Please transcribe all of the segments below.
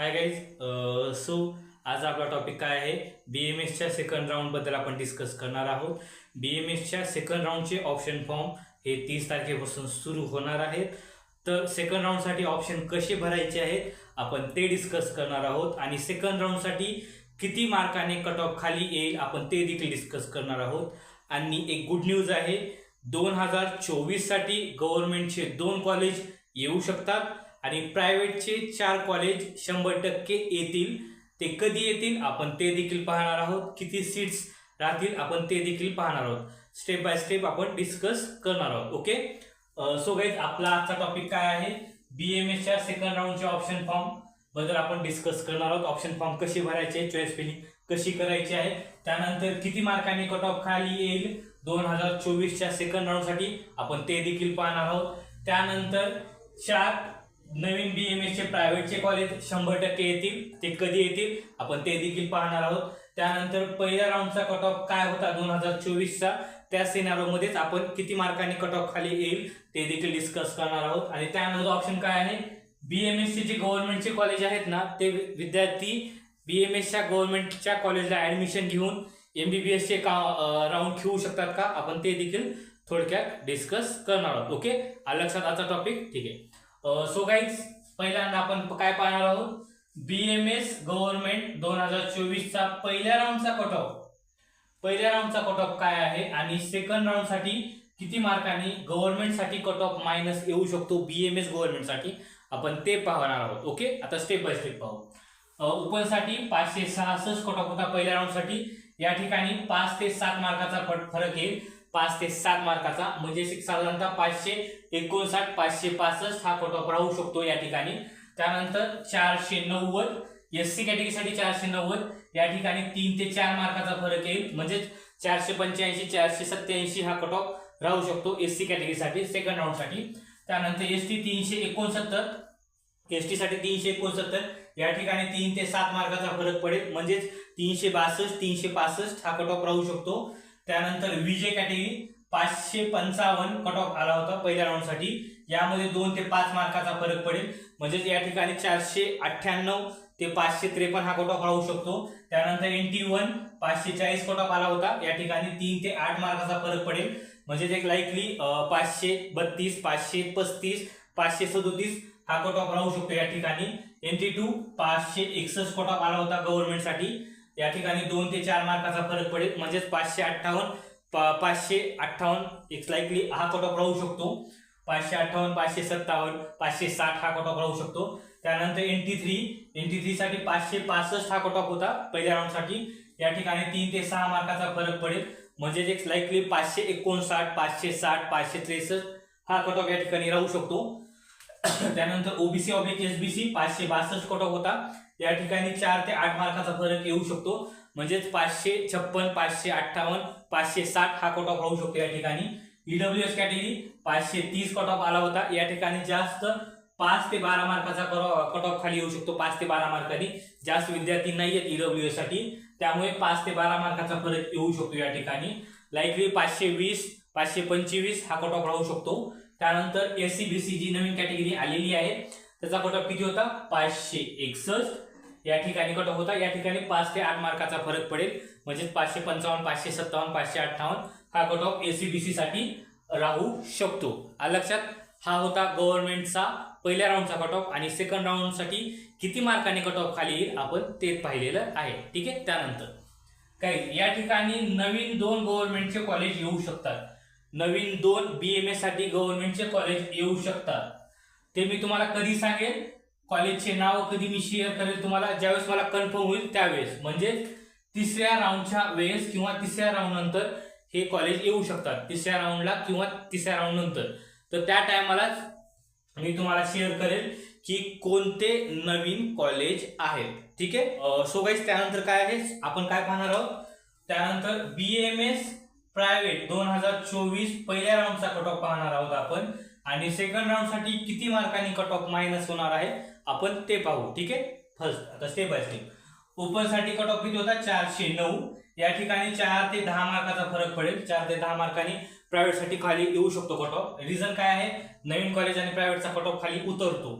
Hi guys so आज आपला topic काय आहे? बी एम एसच्या सेकंड राऊंडबद्दल आपण डिस्कस करणार आहोत. बी एम एसच्या सेकंड राऊंडचे ऑप्शन फॉर्म हे तीस तारखेपासून सुरू होणार आहेत. तर सेकंड राऊंडसाठी ऑप्शन कसे भरायचे आहेत? आपण ते डिस्कस करणार आहोत. आणि सेकंड राऊंडसाठी किती मार्काने कट ऑफ खाली येईल आपण ते देखील डिस्कस करणार आहोत. आणि एक गुड न्यूज आहे दोन हजार चोवीससाठी गव्हर्नमेंटचे दोन कॉलेज येऊ शकतात. आणि प्रायव्हेटचे चार कॉलेज शंभर टक्के येतील. ते कधी येतील? आपण ते देखील पाहणार आहोत. किती सीट्स राहतील? आपण ते देखील पाहणार आहोत. स्टेप बाय स्टेप आपण डिस्कस करणार आहोत. ओके सो गाईज आपला आजचा टॉपिक काय आहे? बी एम एसच्या सेकंड राऊंडचे ऑप्शन फॉर्मबद्दल आपण डिस्कस करणार आहोत ऑप्शन फॉर्म कसे भरायचे चॉईस फिलिंग कशी करायची आहे? त्यानंतर किती मार्कांनी कट ऑफ खाली येईल? दोन हजार चोवीसच्या सेकंड राऊंडसाठी आपण ते देखील पाहणार आहोत. त्यानंतर चार नवीन बी एम एसचे प्रायव्हेटचे कॉलेज शंभर टक्के येतील ते कधी येतील आपण ते देखील पाहणार आहोत. त्यानंतर पहिल्या राऊंडचा कट ऑफ काय होता दोन हजार चोवीसचा? त्या सिनारोमध्येच आपण किती मार्कांनी कट ऑफ खाली येईल ते देखील डिस्कस करणार आहोत. आणि त्यानंतर ऑप्शन काय आहे? बी एम एसचे जे गव्हर्नमेंटचे कॉलेज आहेत ना ते विद्यार्थी बी एम एसच्या गव्हर्नमेंटच्या कॉलेजला ॲडमिशन घेऊन एम बी बी एसचे का राऊंड घेऊ शकतात का? आपण ते देखील थोडक्यात डिस्कस करणार आहोत. ओके आलं लक्षात आजचा टॉपिक ठीक आहे. सो गाईज पहिल्यांदा आपण काय पाहणार आहोत? बी एम एस गव्हर्नमेंट दोन हजार चोवीसचा पहिल्या राऊंडचा कट ऑफ पहिल्या राऊंडचा कट ऑफ काय आहे? आणि सेकंड राऊंडसाठी किती मार्कांनी गव्हर्नमेंटसाठी कट ऑफ मायनस येऊ शकतो बी एम एस गव्हर्नमेंटसाठी आपण ते पाहणार आहोत ओके आता स्टेप बाय स्टेप पाहू. ओपनसाठी पाचशे सहासष्ट कट ऑफ होता पहिल्या राऊंडसाठी या ठिकाणी पाच ते सात मार्काचा फरक येईल. पाच ते सात मार्काचा म्हणजे साधारणतः पाचशे एकोणसाठ पाचशे पासष्ट हा कट राहू शकतो या ठिकाणी. त्यानंतर चारशे नव्वद एस सी कॅटेगरीसाठी चारशे नव्वद या ठिकाणी तीन ते चार मार्काचा फरक येईल. म्हणजेच चारशे पंच्याऐंशी चारशे सत्याऐंशी हा कट ऑफ राहू शकतो एस सी कॅटेगरीसाठी सेकंड राऊंडसाठी त्यानंतर एस टी तीनशे एकोणसत्तर एस टी साठी तीनशे एकोणसत्तर या ठिकाणी तीन ते सात मार्काचा फरक पडेल. म्हणजेच तीनशे बासष्ट तीनशे पासष्ट हा कट ऑफ राहू शकतो. त्यानंतर विजय कॅटेगरी पाचशे पंचावन्न कट ऑफ आला होता पहिल्या राऊंडसाठी यामध्ये दोन ते पाच मार्काचा फरक पडेल. म्हणजेच या ठिकाणी चारशे अठ्ठ्याण्णव ते पाचशे त्रेपन्न हा कट ऑफ राहू शकतो. त्यानंतर एन टी वन पाचशे चाळीस कट ऑफ आला होता. या ठिकाणी तीन ते आठ मार्काचा फरक पडेल. म्हणजेच एक लाईकली पाचशे बत्तीस पाचशे पस्तीस पाचशे सदोतीस हा कट ऑफ राहू शकतो या ठिकाणी. एन टी टू पाचशे एकसष्ट कट ऑफ आला होता गव्हर्नमेंटसाठी या ठिकाणी दोन ते चार मार्काचा फरक पडेल. म्हणजेच पाचशे अठ्ठावन्न पाचशे अठ्ठावन्न एक लाईकली हा कट ऑफ राहू शकतो. पाचशे अठ्ठावन्न पाचशे सत्तावन्न पाचशे साठ हा कट ऑफ राहू शकतो. त्यानंतर N T three N T थ्रीसाठी पाचशे पासष्ट हा कट ऑफ होता पहिल्या राऊंडसाठी या ठिकाणी तीन ते सहा मार्काचा फरक पडेल. म्हणजेच एक लाईकली पाचशे एकोणसाठ पाचशे साठ पाचशे त्रेसष्ट हा कट ऑफ या ठिकाणी राहू शकतो. त्यानंतर ओबीसी ऑब्लिक एसबीसी पाचशे बासष्ट कट ऑफ होता. या ठिकाणी चार ते आठ मार्काचा फरक येऊ शकतो. म्हणजेच पाचशे छप्पन पाचशे अठ्ठावन्न पाचशे साठ हा कट ऑफ राहू शकतो या ठिकाणी. ईडब्ल्यू एस कॅटेगरी पाचशे तीस कट ऑफ आला होता. या ठिकाणी जास्त पाच ते बारा मार्काचा कट ऑफ खाली येऊ शकतो. पाच ते बारा मार्कानी. जास्त विद्यार्थी नाही आहेत ईडब्ल्यू एससाठी. त्यामुळे पाच ते बारा मार्काचा फरक येऊ शकतो या ठिकाणी. लाईकली पाचशे वीस पाचशे पंचवीस हा कट ऑफ राहू शकतो. त्यानंतर S C B C G नवीन कॅटेगरी आलेली आहे. त्याचा कटऑफ किती होता? पाचशे एकसष्ट. या ठिकाणी कटऑफ होता. या ठिकाणी पाच ते आठ मार्काचा फरक पडेल. म्हणजे पाचशे पंचावन्न पाचशे सत्तावन्न पाचशे अठ्ठावन्न हा कट ऑफ एसीबीसी साठी राहू शकतो. लक्षात? हा होता गव्हर्नमेंटचा पहिल्या राऊंडचा कट ऑफ आणि सेकंड राऊंडसाठी किती मार्काने कट ऑफ खाली येईल? आपण ते पाहिलेलं आहे. ठीक आहे? त्यानंतर. काय? या ठिकाणी नवीन दोन गव्हर्नमेंटचे कॉलेज येऊ शकतात. नवीन दोन बी एम एसाठी गव्हर्नमेंटचे कॉलेज येऊ शकतात. ते मी तुम्हाला कधी सांगेल? कॉलेजचे नाव कधी मी शेअर करेल तुम्हाला? ज्यावेळेस मला कन्फर्म होईल त्यावेळेस. म्हणजे तिसऱ्या राऊंडच्या वेळेस किंवा तिसऱ्या राऊंड नंतर हे कॉलेज येऊ शकतात. तिसऱ्या राऊंडला किंवा तिसऱ्या राऊंड नंतर. तर त्या टायमालाच मी तुम्हाला शेअर करेल की कोणते नवीन कॉलेज आहेत. ठीक आहे? सो गाईज त्यानंतर काय आहे? आपण काय पाहणार आहोत? त्यानंतर बी एम एस प्रायव्हेट दोन हजार चोवीस पहिल्या राऊंडचा कट ऑफ पाहणार आहोत आपण. आणि सेकंड राऊंडसाठी किती मार्कांनी कट ऑफ मायनस होणार आहे आपण ते पाहू ठीक आहे? फर्स्ट आता स्टेप बाय स्टेप ओपनसाठी कट ऑफ किती होता? चारशे नऊ. या ठिकाणी चार ते दहा मार्काचा फरक पडेल. चार ते दहा मार्कांनी प्रायव्हेटसाठी खाली येऊ शकतो कट ऑफ रिझन काय आहे? नवीन कॉलेज आणि प्रायव्हेटचा कट ऑफ खाली उतरतो.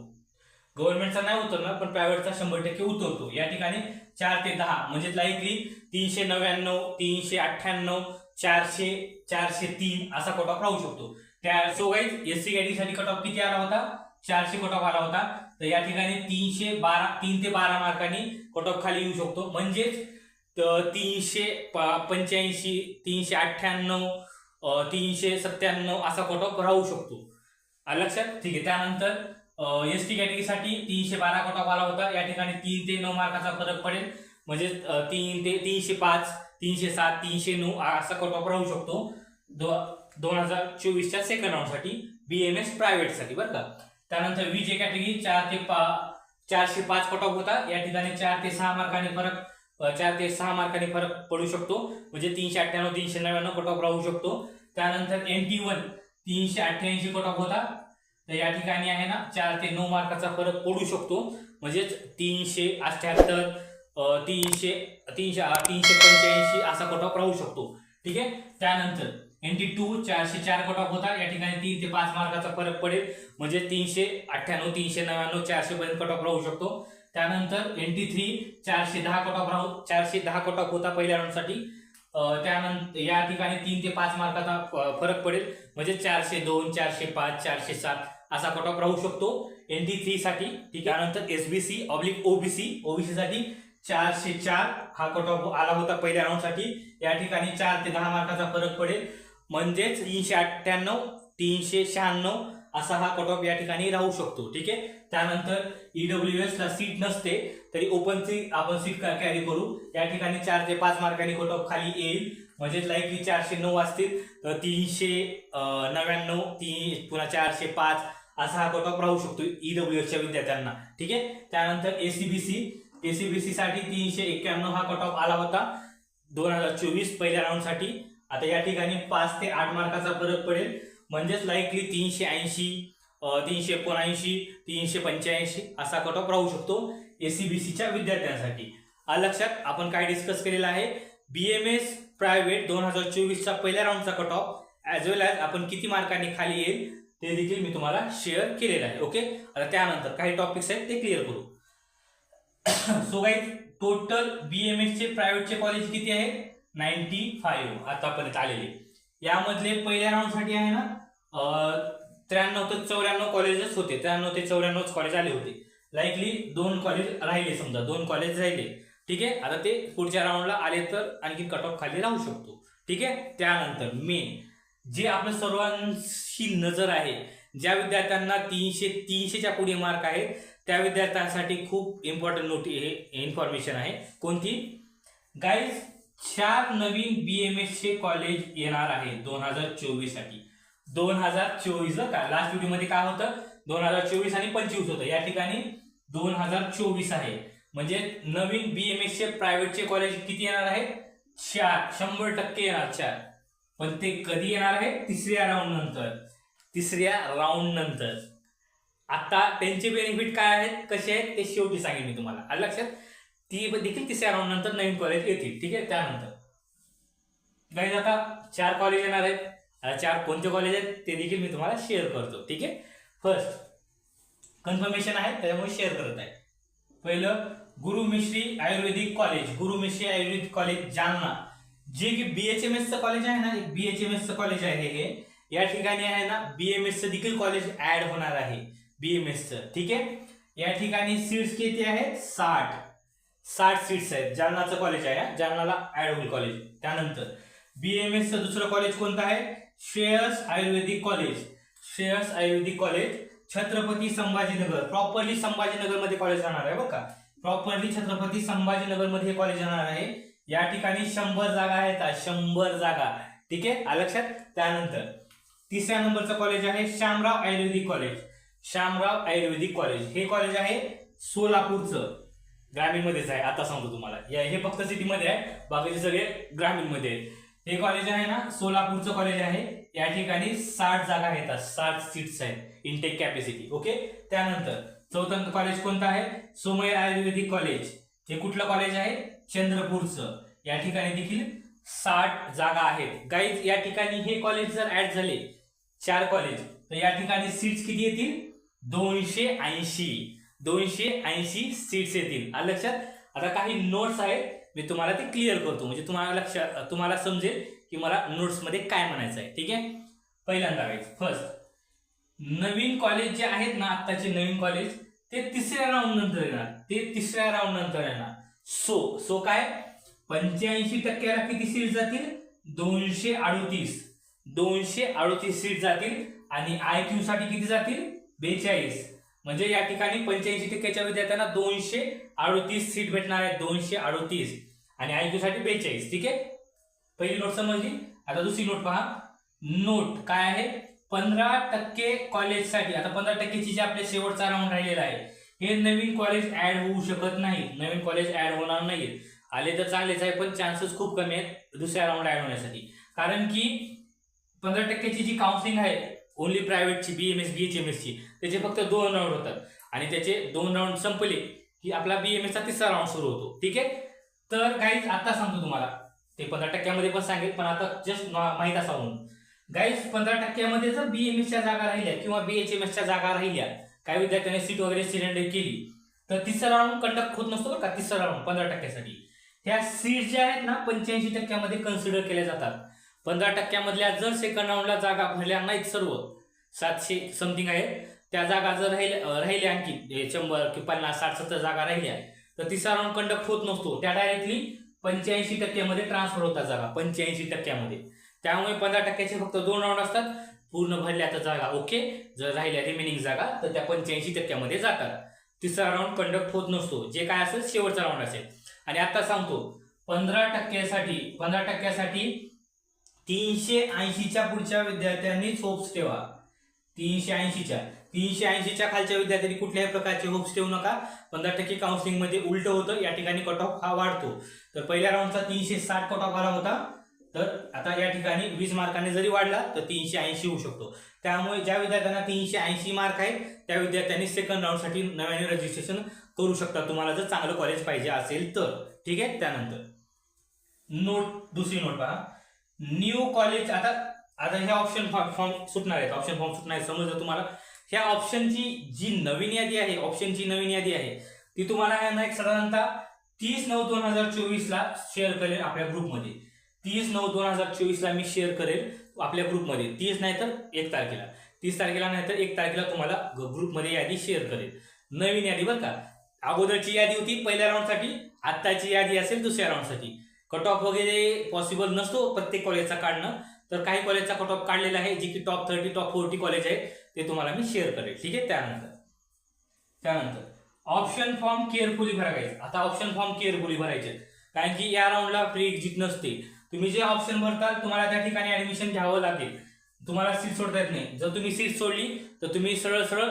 गव्हर्नमेंटचा नाही उतरणार पण प्रायव्हेटचा शंभर टक्के उतरतो. या ठिकाणी चार ते दहा म्हणजे लाईकली तीनशे नव्याण्णव तीनशे अठ्ठ्याण्णव चारशे चारशे तीन असा कट ऑफ राहू शकतो. त्या सो गाईज एससी सी साठी कट ऑफ किती आला होता? चारशे कट ऑफ आला होता. तर या ठिकाणी तीनशे बारा तीन ते बारा मार्कांनी कट ऑफ खाली येऊ शकतो. म्हणजेच तीनशे पंच्याऐंशी तीनशे अठ्ठ्याण्णव तीनशे सत्त्याण्णव असा कट ऑफ राहू शकतो. लक्षात? ठीक आहे. त्यानंतर एस टी कॅटेगरीसाठी तीनशे बारा कट ऑफ आला होता. या ठिकाणी तीन ते नऊ मार्काचा फरक पडेल. म्हणजे तीन ते तीनशे पाच तीनशे सात तीनशे नऊ असा कट ऑफ राहू शकतो. दो दोन हजार चोवीसच्या सेकंड राऊंडसाठी बी एम एस प्रायव्हेटसाठी बरं का. त्यानंतर विजे कॅटेगरी चार ते पा चारशे पाच कट ऑफ होता या ठिकाणी चार ते सहा मार्कांनी फरक चार ते सहा मार्कांनी फरक पडू शकतो. म्हणजे तीनशे अठ्ठ्याण्णव तीनशे नव्याण्णव कट ऑफ राहू शकतो. त्यानंतर एन टी वन तीनशे अठ्ठ्याऐंशी कट ऑफ होता तर या ठिकाणी आहे ना चार ते नऊ मार्काचा फरक पडू शकतो. म्हणजेच तीनशे अठ्ठ्याहत्तर तीनशे तीनशे तीनशे पंच्याऐंशी असा कट ऑफ राहू शकतो. ठीक आहे? त्यानंतर एन टी टू चारशे चार कट ऑफ होता. या ठिकाणी तीन ते पाच मार्काचा फरक पडेल. म्हणजे तीनशे अठ्ठ्याण्णव तीनशे नव्याण्णव चारशे पर्यंत कट ऑफ राहू शकतो. त्यानंतर एन टी थ्री चारशे दहा कट ऑफ राहू चारशे दहा कट ऑफ होता पहिल्या राऊंडसाठी त्यानंतर या ठिकाणी तीन ते पाच मार्काचा फरक पडेल. म्हणजे चारशे दोन चारशे पाच चारशे सात असा कट ऑफ राहू शकतो एन टी थ्री साठी. ठीक आहे? त्यानंतर एसबीसी ऑब्लिक ओबीसी ओबीसी साठी चारशे चार हा कट ऑफ आला होता पहिल्या राऊंडसाठी या ठिकाणी चार ते दहा मार्काचा फरक पडेल. म्हणजेच तीनशे अठ्ठ्याण्णव तीनशे शहाण्णव असा हा कट ऑफ या ठिकाणी राहू शकतो. ठीक आहे? त्यानंतर ईडब्ल्यू एसला सीट नसते तरी ओपनची आपण सीट कॅरी करू. या ठिकाणी चार ते पाच मार्कांनी कट ऑफ खाली येईल. म्हणजेच लाईकली चारशे नऊ असतील. तर तीनशे नव्याण्णव तीन पुन्हा चारशे पाच असा हा कट ऑफ राहू शकतो ईडब्ल्यू एसच्या विद्यार्थ्यांना. ठीक आहे? त्यानंतर एसीबीसी एसीबीसी साठी तीनशे एक्क्याण्णव हा कट ऑफ आला होता. दोन हजार चोवीस पहिल्या राऊंडसाठी आता या ठिकाणी पाच ते आठ मार्काचा फरक पडेल. म्हणजेच लाईकली तीनशे ऐंशी तीनशे एकोणऐंशी तीनशे पंच्याऐंशी असा कट ऑफ राहू शकतो एसीबीसीच्या विद्यार्थ्यांसाठी. लक्षात आपण काय डिस्कस केलेलं आहे? बीएमएस प्रायव्हेट दोन हजार चोवीसचा पहिल्या राऊंडचा cut off as well as आपण किती मार्कांनी खाली येईल ते देखील मी तुम्हाला शेअर केलेलं आहे. ओके आता त्यानंतर काही टॉपिक्स आहेत ते क्लिअर करू. सो गाईज टोटल बीएमएसचे प्रायव्हेटचे कॉलेज किती आहे? नाईन्टी फाईव्ह आतापर्यंत आलेले. यामधले पहिल्या राऊंडसाठी आहे ना त्र्याण्णव ते चौऱ्याण्णव कॉलेजेस होते. त्र्याण्णव ते चौऱ्याण्णवच कॉलेज आले होते. लाईकली दोन कॉलेज राहिले समजा. दोन कॉलेज राहिले. ठीक आहे? आता ते पुढच्या राऊंडला आले तर आणखी कट ऑफ खाली राहू शकतो. ठीक आहे? त्यानंतर मेन जे आपलं सर्वांशी नजर आहे ज्या विद्यार्थ्यांना तीनशे तीनशेच्या पुढे मार्क आहेत त्या विद्यार्थ्यांसाठी खूप इम्पॉर्टंट नोटी हे इन्फॉर्मेशन आहे. कोणती? गाईज चार नवीन बी एम एस चे कॉलेज येणार आहे दोन हजार चोवीससाठी. दोन हजार चोवीस का? लास्ट व्हिडिओमध्ये काय होतं? दोन हजार चोवीस आणि पंचवीस होतं. या ठिकाणी दोन हजार चोवीस आहे. म्हणजे नवीन बी एम एस चे प्रायव्हेटचे कॉलेज किती येणार आहे चार. शंभर टक्के येणार चार. पण ते कधी येणार आहे? तिसऱ्या राऊंड नंतर. तिसऱ्या राऊंड नंतर. आता त्यांचे बेनिफिट काय आहेत? कसे आहेत? ते शेवटी सांगेन मी तुम्हाला. आलं लक्षात? ती देखील तिसऱ्या राऊंड नंतर नवीन कॉलेज येतील ठीक आहे? त्यानंतर. गाईज आता चार कॉलेज येणार आहेत. आता चार कोणते कॉलेज आहेत? ते देखील मी तुम्हाला शेअर करतो ठीक आहे? फर्स्ट कन्फर्मेशन आहे त्याच्यामुळे शेअर करत आहे. पहिलं गुरु मिश्री आयुर्वेदिक कॉलेज गुरु मिश्री आयुर्वेदिक कॉलेज जालना. जे की बीएचएम चं कॉलेज आहे ना एक बीएचएम चं कॉलेज आहे हे. या ठिकाणी आहे ना बीएमएस चं देखील कॉलेज ऍड होणार आहे. बीएमएस ठीक आहे? या ठिकाणी सीट्स किती आहेत? साठ. साठ सीट्स आहेत. जालनाचं कॉलेज आहे जालनाला ऍड होईल कॉलेज त्यानंतर बीएमएस चं दुसरं कॉलेज कोणतं आहे? Shreyas Ayurvedic college Shreyas Ayurvedic college Chhatrapati Sambhajinagar. Properly संभाजीनगरमध्ये college राहणार आहे बरं का? प्रॉपरली छत्रपती संभाजीनगरमध्ये हे कॉलेज राहणार आहे. या ठिकाणी शंभर जागा आहेत शंभर जागा. ठीक आहे? लक्षात? त्यानंतर तिसऱ्या नंबरचं कॉलेज आहे श्यामराव आयुर्वेदिक कॉलेज श्यामराव आयुर्वेदिक कॉलेज हे कॉलेज आहे सोलापूरचं. ग्रामीणमध्येच आहे. आता सांगतो तुम्हाला. या हे फक्त सिटीमध्ये आहे. बाकीचे सगळे ग्रामीणमध्ये आहेत. हे कॉलेज आहे ना सोलापूरचं कॉलेज आहे. या ठिकाणी साठ जागा आहेत साठ सीट्स आहेत. इनटेक कॅपॅसिटी ओके त्यानंतर चौथं कॉलेज कोणतं आहे? सोमय आयुर्वेदिक कॉलेज हे कुठलं कॉलेज आहे? चंद्रपूरचं. या ठिकाणी देखील साठ जागा आहेत. गाईज या ठिकाणी हे कॉलेज जर ऍड झाले चार कॉलेज तर या ठिकाणी सीट्स किती येतील? दोनशे ऐंशी दोनशे ऐंशी सीट्स येतील. आलं लक्षात? आता काही नोट्स आहेत मी तुम्हाला ते क्लिअर करतो. म्हणजे तुम्हाला लक्षात तुम्हाला समजेल की मला नोट्समध्ये काय म्हणायचं आहे. ठीक आहे? पहिल्यांदा फर्स्ट नवीन कॉलेज जे आहेत ना आत्ताचे नवीन कॉलेज ते तिसऱ्या राऊंड नंतर येणार. ते तिसऱ्या राऊंड नंतर येणार. सो सो काय? पंच्याऐंशी टक्क्याला किती सीट जातील? दोनशे अडोतीस. दोनशे अडोतीस सीट जातील आणि आय क्यू साठी किती जातील? बेचाळीस. म्हणजे या ठिकाणी पंच्याऐंशी टक्क्याच्या विद्यार्थ्यांना दोनशे अडोतीस सीट भेटणार आहे दोनशे अडोतीस. आणि आयसाठी बेचाळीस. ठीक आहे? पहिली नोट समजली? आता दुसरी नोट पहा. नोट काय आहे? पंधरा टक्के कॉलेजसाठी. आता पंधरा टक्केची जे आपल्या शेवटचा राऊंड राहिलेला आहे हे नवीन कॉलेज ऍड होऊ शकत नाही नवीन कॉलेज ऍड होणार नाही आले तर चालेच आहे पण चान्सेस खूप कमी आहेत दुसऱ्या राऊंड ऍड होण्यासाठी. कारण की पंधरा टक्क्याची जी काउन्सिलिंग आहे only प्रायव्हेटची B M S B H M एसची त्याचे फक्त दोन राऊंड होतात. आणि त्याचे दोन राऊंड संपले की आपला बी एम एसचा तिसरा राऊंड सुरू होतो. ठीक आहे? तर गाईज आता सांगतो तुम्हाला. ते पंधरा टक्क्यामध्ये पण सांगेल पण आता जस्ट माहीत असा म्हणून. गाईज पंधरा टक्क्यामध्ये जर बी एम एसच्या जागा राहिल्या किंवा बी एच एम एसच्या जागा राहिल्या काही विद्यार्थ्यांनी सीट वगैरे सिलेंडर केली तर तिसरा राऊंड कंडक्ट होत नसतो बरं का? तिसरा राऊंड पंधरा टक्क्यासाठी. ह्या सीट ज्या आहेत ना पंच्याऐंशी टक्क्यामध्ये कन्सिडर केल्या जातात. पंधरा टक्क्यामधल्या जर सेकंड राऊंडला जागा भरल्या नाहीत सर्व सातशे समथिंग आहे त्या जागा जर राहिल्या राहिल्या आणखी शंभर की पन्नास साठ सत्तर जागा राहिल्या तर तिसरा राऊंड कंडक्ट होत नसतो. त्या डायरेक्टली पंच्याऐंशी टक्क्यामध्ये ट्रान्सफर होतात जागा पंच्याऐंशी टक्क्यामध्ये. त्यामुळे पंधरा टक्क्याचे फक्त दोन राऊंड असतात. पूर्ण भरल्या तर जागा ओके जर राहिल्या रिमेनिंग जागा तर त्या पंच्याऐंशी टक्क्यामध्ये जातात. तिसरा राऊंड कंडक्ट होत नसतो. जे काय असेल शेवटचा राऊंड असेल. आणि आता सांगतो पंधरा टक्क्यासाठी पंधरा टक्क्यासाठी तीनशे ऐंशीच्या पुढच्या विद्यार्थ्यांनीच होप्स ठेवा. तीनशे ऐंशीच्या. तीनशे ऐंशीच्या खालच्या विद्यार्थ्यांनी कुठल्याही प्रकारचे होप्स ठेवू नका. पंधरा टक्के काउन्सिलिंगमध्ये उलट होतं. या ठिकाणी कट ऑफ हा वाढतो. तर पहिल्या राऊंडचा तीनशे साठ कट ऑफ आला होता. तर आता या ठिकाणी वीस मार्काने जरी वाढला तर तीनशे ऐंशी होऊ शकतो. त्यामुळे ज्या विद्यार्थ्यांना तीनशे ऐंशी मार्क आहेत त्या विद्यार्थ्यांनी सेकंड राऊंडसाठी नव्याने रजिस्ट्रेशन करू शकता. तुम्हाला जर चांगलं कॉलेज पाहिजे असेल तर. ठीक आहे? त्यानंतर. नोट दुसरी नोट पहा. न्यू कॉलेज आता आता ह्या ऑप्शन फॉर्म सुटणार आहेत. ऑप्शन फॉर्म सुटणार आहे समजलं तुम्हाला? ह्या ऑप्शनची जी नवीन यादी आहे ऑप्शनची नवीन यादी आहे ती तुम्हाला ना एक साधारणतः तीस नऊ दोन हजार चोवीसला शेअर करेल आपल्या ग्रुपमध्ये तीस नऊ दोन हजार चोवीसला मी शेअर करेल आपल्या ग्रुपमध्ये तीस नाही तर एक तारखेला. तीस तारखेला नाही तर एक तारखेला तुम्हाला ग्रुपमध्ये यादी शेअर करेल. नवीन यादी बरं का? अगोदरची यादी होती पहिल्या राऊंडसाठी आत्ताची यादी असेल दुसऱ्या राऊंडसाठी कट ऑफ वगैरे पॉसिबल नसतो प्रत्येक कॉलेजचा काढणं. तर काही कॉलेजचा कट ऑफ काढलेला आहे जे की top thirty top forty college आहे ते तुम्हाला मी शेअर करेल. ठीक आहे? त्यानंतर. त्यानंतर. ऑप्शन फॉर्म केअरफुली भरायचे. आता ऑप्शन फॉर्म केअरफुली भरायचे. कारण की या राऊंडला फ्री एक्झिट नसते. तुम्ही जे ऑप्शन भरताल तुम्हाला त्या ठिकाणी ऍडमिशन घ्यावं लागेल. तुम्हाला सीट सोडता येत नाही. जर तुम्ही सीट सोडली तर तुम्ही सरळ सरळ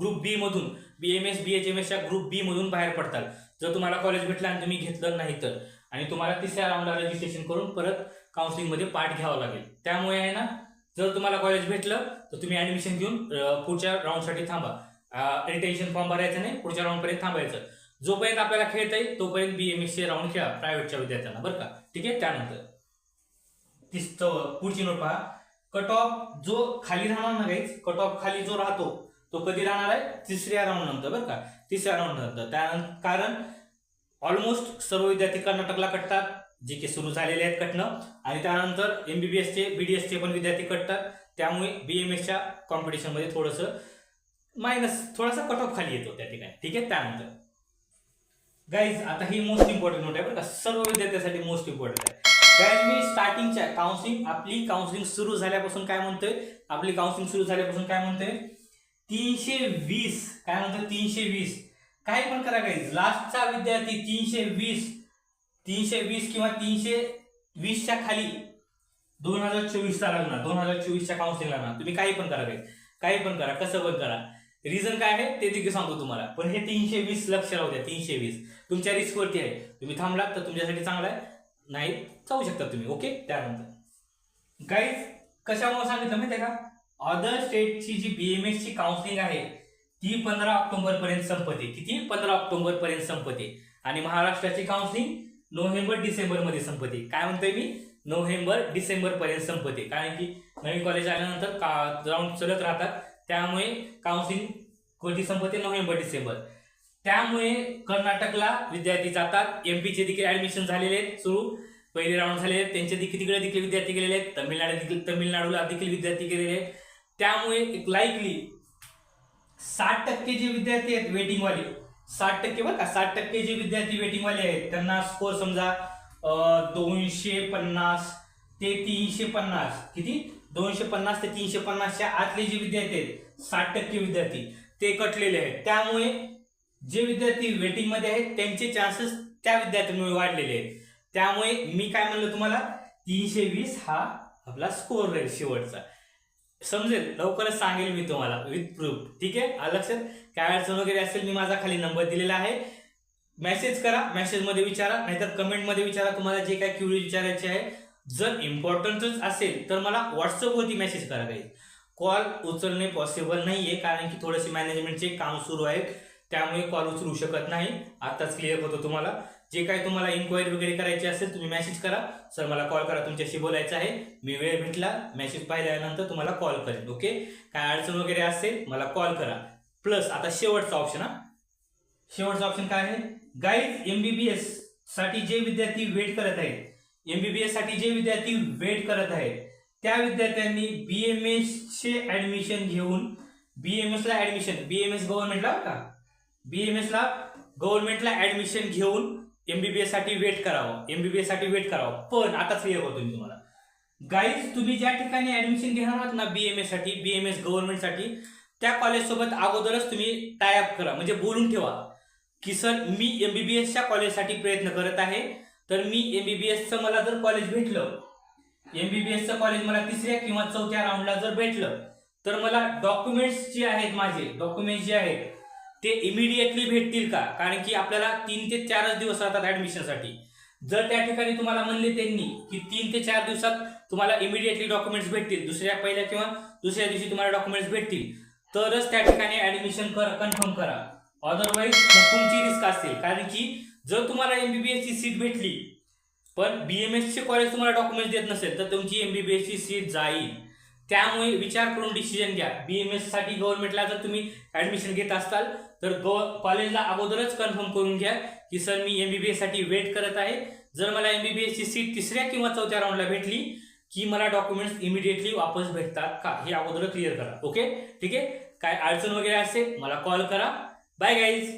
ग्रुप बी मधून B M S B H M एसच्या ग्रुप बी मधून बाहेर पडताल. जर तुम्हाला कॉलेज भेटलं आणि तुम्ही घेतलं नाही तर. आणि तुम्हाला तिसऱ्या राऊंडला रजिस्ट्रेशन करून परत काउन्सिलिंगमध्ये पार्ट घ्यावा लागेल. त्यामुळे आहे ना जर तुम्हाला कॉलेज भेटलं तर तुम्ही ऍडमिशन घेऊन पुढच्या राऊंडसाठी थांबा. रिटेन्शन फॉर्म भरायचं नाही पुढच्या राऊंडपर्यंत थांबायचं. जोपर्यंत आपल्याला खेळता येईल तोपर्यंत बी एम एसचे राऊंड खेळा प्रायव्हेटच्या विद्यार्थ्यांना बरं का? ठीक आहे? त्यानंतर. तीस पुढची नोट पहा. कट ऑफ जो खाली राहणार ना काहीच कट ऑफ खाली जो राहतो तो कधी राहणार आहे? तिसऱ्या राऊंड नंतर बरं का? तिसऱ्या राऊंड नंतर. त्या कारण ऑलमोस्ट सर्व विद्यार्थी कर्नाटकला कटतात. जे की सुरू झालेले आहेत कटणं. आणि त्यानंतर एमबीबीएसचे बीडीएसचे पण विद्यार्थी कटतात. त्यामुळे बीएमएसच्या कॉम्पिटिशनमध्ये थोडंसं मायनस थोडासा कट ऑफ खाली येतो त्या ठिकाणी. ठीक आहे? त्यानंतर. गाईज आता ही मोस्ट इम्पॉर्टंट नोट आहे बरं का. सर्व विद्यार्थ्यांसाठी मोस्ट इम्पॉर्टंट आहे. गाईज मी स्टार्टिंगच्या काउन्सिलिंग आपली काउन्सिलिंग सुरू झाल्यापासून काय म्हणतोय? आपली काउन्सिलिंग सुरू झाल्यापासून काय म्हणतोय? तीनशे वीस. काय म्हणतोय? तीनशे वीस. काही पण करा गाईज लास्टचा विद्यार्थी तीनशे वीस तीनशे वीस किंवा तीनशे वीसच्या खाली दोन हजार चोवीसचा लागणार दोन हजार चोवीसच्या काउन्सिलिंग लागणार. तुम्ही काही पण करा गाईज काही पण करा कसं पण करा. रिझन काय आहे? ते देखील सांगतो तुम्हाला. पण हे तीनशे वीस लक्ष राहू द्या तीनशे वीस. तुमच्या रिस्कवरती आहे. तुम्ही थांबलात तर तुमच्यासाठी चांगलं आहे. नाही जाऊ शकता तुम्ही ओके त्यानंतर. गाईज कशामुळे सांगितलं माहिती आहे का अदर स्टेटची जी बी एम एसची काउन्सिलिंग आहे ती पंधरा ऑक्टोबर पर्यंत संपते. किती? पंधरा ऑक्टोबर पर्यंत संपते. आणि महाराष्ट्राची काउन्सिलिंग नोव्हेंबर डिसेंबरमध्ये संपते. काय म्हणतोय मी? नोव्हेंबर डिसेंबर पर्यंत संपते. कारण की नवीन कॉलेज आल्यानंतर का ग्राउंड चलत राहतात. त्यामुळे काउन्सिलिंग कधी संपते? November December. त्यामुळे कर्नाटकला विद्यार्थी जातात. एमपीचे देखील ऍडमिशन झालेले आहेत सुरू. पहिले राऊंड झालेले आहेत. त्यांचे देखील तिकडे देखील विद्यार्थी गेलेले आहेत. तमिळनाडू देखील तमिळनाडूला देखील विद्यार्थी गेलेले आहेत. त्यामुळे एक लाईकली साठ टक्के जे विद्यार्थी आहेत वेटिंगवाले साठ टक्के बरं का? साठ टक्के जे विद्यार्थी वेटिंगवाले आहेत त्यांना स्कोर समजा दोनशे पन्नास ते तीनशे पन्नास. किती? दोनशे पन्नास ते तीनशे पन्नासच्या आतले जे विद्यार्थी आहेत साठ टक्के विद्यार्थी ते कटलेले आहेत. त्यामुळे जे विद्यार्थी वेटिंगमध्ये आहेत त्यांचे चान्सेस त्या विद्यार्थ्यांमुळे वाढलेले आहेत. त्यामुळे मी काय म्हणलं तुम्हाला? तीनशे वीस हा आपला स्कोर राहील शेवटचा. समजेल लवकरच सांगेल मी तुम्हाला विथ प्रूफ ठीक आहे? आलं लक्षात? काय अडचण वगैरे असेल मी माझा खाली नंबर दिलेला आहे. मेसेज करा मेसेजमध्ये विचारा नाहीतर कमेंटमध्ये विचारा तुम्हाला जे काय क्युरी विचारायचे आहे. जर इम्पॉर्टंटच असेल तर मला व्हॉट्सअपवरती मेसेज करा काही कॉल उचलणे पॉसिबल नाही आहे कारण की थोडेसे मॅनेजमेंटचे काम सुरू आहेत. त्यामुळे कॉल उचलू शकत नाही. आत्ताच क्लिअर होतो तुम्हाला. जे काय तुम्हाला इन्क्वायरी वगैरे करायची असेल तुम्ही मेसेज करा. सर मला कॉल करा. तुमच्याशी बोलायचं आहे. मी वेळ भेटला. मेसेज पाहिल्यानंतर तुम्हाला कॉल करेन ओके काय अडचण वगैरे असेल मला कॉल करा. प्लस आता शेवटचा ऑप्शन हा. शेवटचा ऑप्शन काय आहे? गाईड एमबीबीएससाठी जे विद्यार्थी वेट करत आहेत एमबीबीएससाठी जे विद्यार्थी वेट करत आहेत त्या विद्यार्थ्यांनी बीएमएस चे ऍडमिशन घेऊन बीएमएस ला ऍडमिशन बीएमएस गव्हर्नमेंटला का? बीएमएस ला गव्हर्नमेंटला ऍडमिशन घेऊन एमबीबीएससाठी वेट करावं. एमबीबीएससाठी वेट करावं. पण आता क्लिअर होतो मी तुम्हाला. गाईज तुम्ही ज्या ठिकाणी ऍडमिशन घेणार आहात ना बीएमएससाठी बीएमएस एससाठी त्या कॉलेजसोबत अगोदरच तुम्ही टायअप करा. म्हणजे बोलून ठेवा की सर मी एमबीबीएसच्या कॉलेजसाठी प्रयत्न करत आहे. तर मी एमबीबीएसचं मला जर कॉलेज भेटलं एमबीबीएसचं कॉलेज मला तिसऱ्या किंवा चौथ्या राऊंडला जर भेटलं तर मला डॉक्युमेंट्स जे आहेत माझे डॉक्युमेंट्स जे आहेत ते इमिडिएटली भेटतील का? कारण की आपल्याला तीन ते चारच दिवस राहतात ऍडमिशनसाठी जर त्या ठिकाणी तुम्हाला म्हणले त्यांनी की तीन ते चार दिवसात तुम्हाला इमिडिएटली डॉक्युमेंट्स भेटतील दुसऱ्या पहिल्या किंवा दुसऱ्या दिवशी तुम्हाला डॉक्युमेंट्स भेटतील तरच त्या ठिकाणी ऍडमिशन कर कन्फर्म करा. अदरवाईज तुमची रिस्क असेल. कारण की जर तुम्हाला एमबीबीएस ची सीट भेटली पण बीएमएस चे कॉलेज तुम्हाला डॉक्युमेंट देत नसेल तर तुमची एमबीबीएस ची सीट जाईल. त्यामुळे विचार करून डिसिजन घ्या. बी एमसाठी गव्हर्नमेंटला जर तुम्ही ऍडमिशन घेत असाल तर कॉलेजला अगोदरच कन्फर्म करून घ्या की सर मी एमबीबीएससाठी वेट करत आहे. जर मला एमबीबीएस ची सीट तिसऱ्या किंवा चौथ्या राऊंडला भेटली की मला डॉक्युमेंट्स इमिडिएटली वापस भेटतात का? हे अगोदर क्लिअर करा. ओके ठीक आहे? काय अडचण वगैरे असेल मला कॉल करा. Bye guys